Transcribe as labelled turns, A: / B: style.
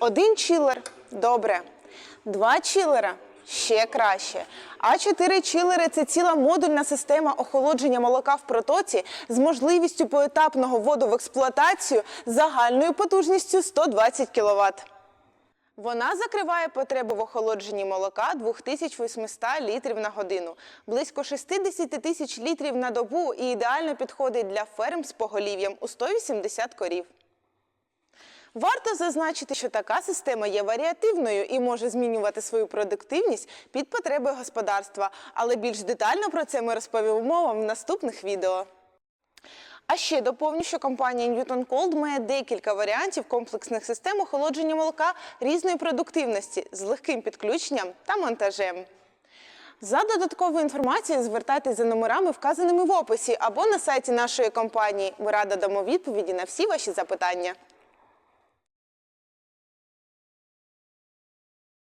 A: Один чилер добре. Два чилера ще краще. А чотири чилери це ціла модульна система охолодження молока в протоці з можливістю поетапного вводу в експлуатацію загальною потужністю 120 кВт. Вона закриває потребу в охолодженні молока 2800 літрів на годину, близько 60 тисяч літрів на добу і ідеально підходить для ферм з поголів'ям у 180 корів. Варто зазначити, що така система є варіативною і може змінювати свою продуктивність під потреби господарства, але більш детально про це ми розповімо вам в наступних відео. А ще доповню, що компанія Newton Cold має декілька варіантів комплексних систем охолодження молока різної продуктивності з легким підключенням та монтажем. За додатковою інформацією звертайтеся за номерами, вказаними в описі, або на сайті нашої компанії. Ми радо дамо відповіді на всі ваші запитання.